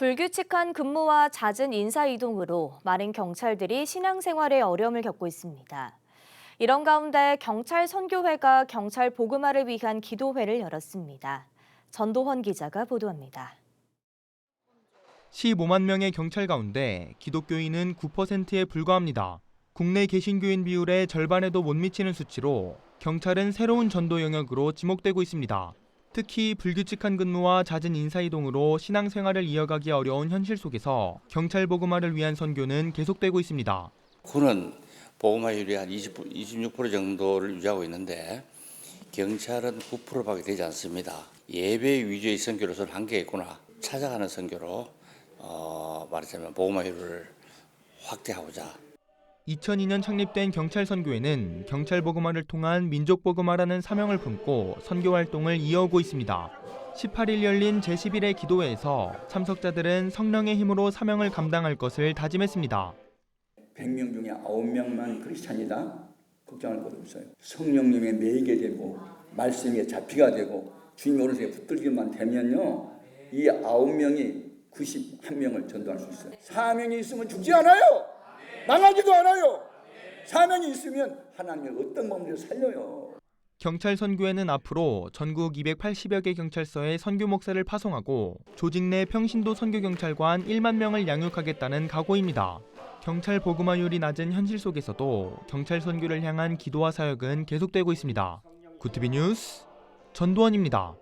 불규칙한 근무와 잦은 인사 이동으로 많은 경찰들이 신앙생활에 어려움을 겪고 있습니다. 이런 가운데 경찰 선교회가 경찰 복음화를 위한 기도회를 열었습니다. 전도헌 기자가 보도합니다. 15만 명의 경찰 가운데 기독교인은 9%에 불과합니다. 국내 개신교인 비율의 절반에도 못 미치는 수치로 경찰은 새로운 전도 영역으로 지목되고 있습니다. 특히 불규칙한 근무와 잦은 인사이동으로 신앙생활을 이어가기 어려운 현실 속에서 경찰 복음화를 위한 선교는 계속되고 있습니다. 군은 보험화율이 한 20, 26% 정도를 유지하고 있는데 경찰은 9%밖에 되지 않습니다. 예배 위주의 선교로서는 한계가 있구나. 찾아가는 선교로 어, 말하자면 보험화율을 확대하고자 2002년 창립된 경찰 선교회는 경찰 복음화를 통한 민족 복음화라는 사명을 품고 선교 활동을 이어오고 있습니다. 18일 열린 제11회 기도회에서 참석자들은 성령의 힘으로 사명을 감당할 것을 다짐했습니다. 100명 중에 9명만 크리스찬이다? 걱정할 것 없어요. 성령님에 매이게 되고 말씀에 잡히가 되고 주님 오른쪽에 붙들기만 되면요. 이 9명이 91명을 전도할 수 있어요. 사명이 있으면 죽지 않아요. 망하지도 않아요. 사명이 있으면 하나님의 어떤 몸을 살려요. 경찰 선교회는 앞으로 전국 280여 개 경찰서에 선교 목사를 파송하고 조직 내 평신도 선교 경찰관 1만 명을 양육하겠다는 각오입니다. 경찰 복음화율이 낮은 현실 속에서도 경찰 선교를 향한 기도와 사역은 계속되고 있습니다. 구티비 뉴스 전두원입니다.